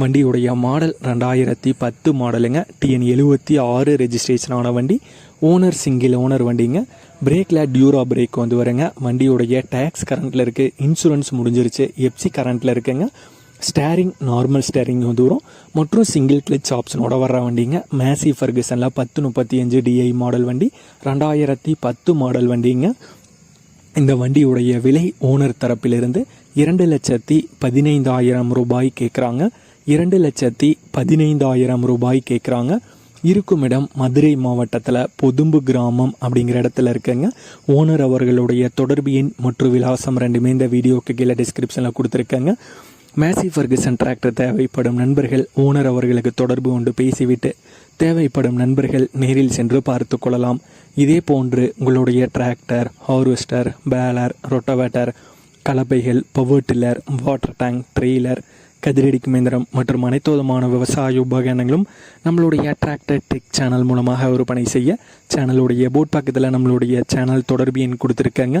வண்டியுடைய மாடல் ரெண்டாயிரத்தி பத்து மாடலுங்க. டிஎன் எழுபத்தி ஆறு ரெஜிஸ்ட்ரேஷன் ஆன வண்டி. ஓனர் சிங்கிள் ஓனர் வண்டிங்க. பிரேக்கில் டியூரா பிரேக் வந்து வருங்க. வண்டியுடைய டேக்ஸ் கரண்ட்டில் இருக்குது இன்சூரன்ஸ் முடிஞ்சிருச்சு. எப்சி கரண்ட்டில் இருக்குங்க. ஸ்டேரிங் நார்மல் ஸ்டேரிங் வந்து வரும். மற்றும் சிங்கிள் கிளச் ஆப்ஷனோட வர்ற வண்டிங்க. மேசி ஃபர்கசனில் பத்து முப்பத்தி அஞ்சு டிஐ மாடல் வண்டி. ரெண்டாயிரத்தி பத்து மாடல் வண்டிங்க. இந்த வண்டியுடைய விலை ஓனர் தரப்பிலிருந்து இரண்டு லட்சத்தி பதினைந்தாயிரம் ரூபாய் கேட்குறாங்க. இரண்டு லட்சத்தி பதினைந்தாயிரம் ரூபாய் கேட்குறாங்க. இருக்கும் இடம் மதுரை மாவட்டத்தில் பொதும்பு கிராமம் அப்படிங்கிற இடத்துல இருக்குங்க. ஓனர் அவர்களுடைய தொடர்பு எண் மற்றும் விலாசம் ரெண்டுமே இந்த வீடியோக்கு கீழே டிஸ்கிரிப்ஷனில் கொடுத்துருக்கேங்க. மேசி ஃபர்கசன் டிராக்டர் தேவைப்படும் நண்பர்கள் ஓனர் அவர்களுக்கு தொடர்பு கொண்டு பேசிவிட்டு தேவைப்படும் நண்பர்கள் நேரில் சென்று பார்த்து கொள்ளலாம். இதே போன்று உங்களுடைய tractor harvester baler rotavator கலப்பைகள் power tiller water tank trailer கதிரடிக்கும் இயந்திரம் மற்றும் அனைத்து விதமான விவசாய உபகரணங்களும் நம்மளுடைய டிராக்டர் டெக் சேனல் மூலமாக விற்பனை செய்ய சேனலுடைய போட் பக்கத்தில் நம்மளுடைய சேனல் தொடர்பு எண் கொடுத்துருக்கேங்க.